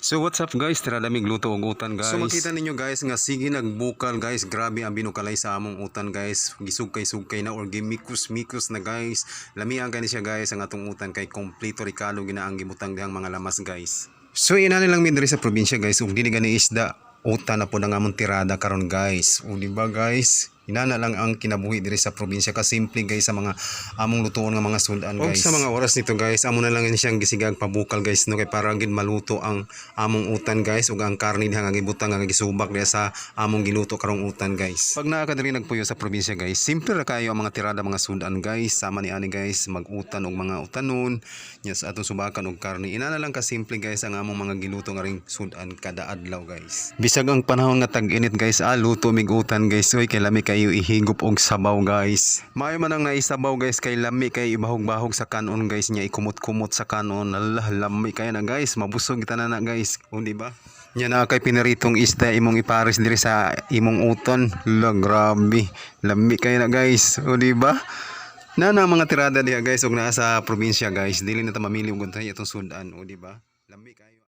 So what's up guys? Tara damig luto og utan guys. So makita ninyo guys nga sige nagbukal guys. Grabe ang binukalay sa among utan guys. Gisugkay-sugkay na or gimikus-mikus na guys. Lamian gani siya guys ang atong utan kay kompleto rikalo ginaang gibutang dihang mga lamas guys. So ina lang mi diri sa probinsya guys ug dili gani isda utan na po ang among tirada karon guys. O di ba guys Inana lang ang kinabuhi diri sa probinsya ka simple guys sa mga among lutuon nga mga sudan Og guys. sa sa mga oras nito guys, amo na lang siyang gisigag pabukal guys no kay para gid maluto ang among utan guys ug ang karne diha nga gibutang nga gisubak diha sa among giluto karong utan guys. Pag naa ka diri nagpuyo sa probinsya guys, simple ra kayo ang mga tirada mga sudan guys. Sama ni ani guys mag-utan og mga utanon, nya sa atong subakan og karne. Inana lang ka simple guys ang among mga giluto nga ring sudan kada adlaw guys. Bisag ang panahon nga tag-init guys, ah luto mig utan guys. Oy kay lami kayo ihigop og sabaw guys. Maayo man ang naisabaw guys kay lami kay ibahog-bahog sa kanon guys nya ikumot-kumot sa kanon. Allah lami kay na guys, mabusog kita na na guys. O di ba? Nya na kay pinaritong isda imong ipares diri sa imong uton. La grabe. Lami kay na guys. O di ba? Na na mga tirada diha guys ug naa sa probinsya guys. Dili na ta mamili og untay atong sudan, o di ba?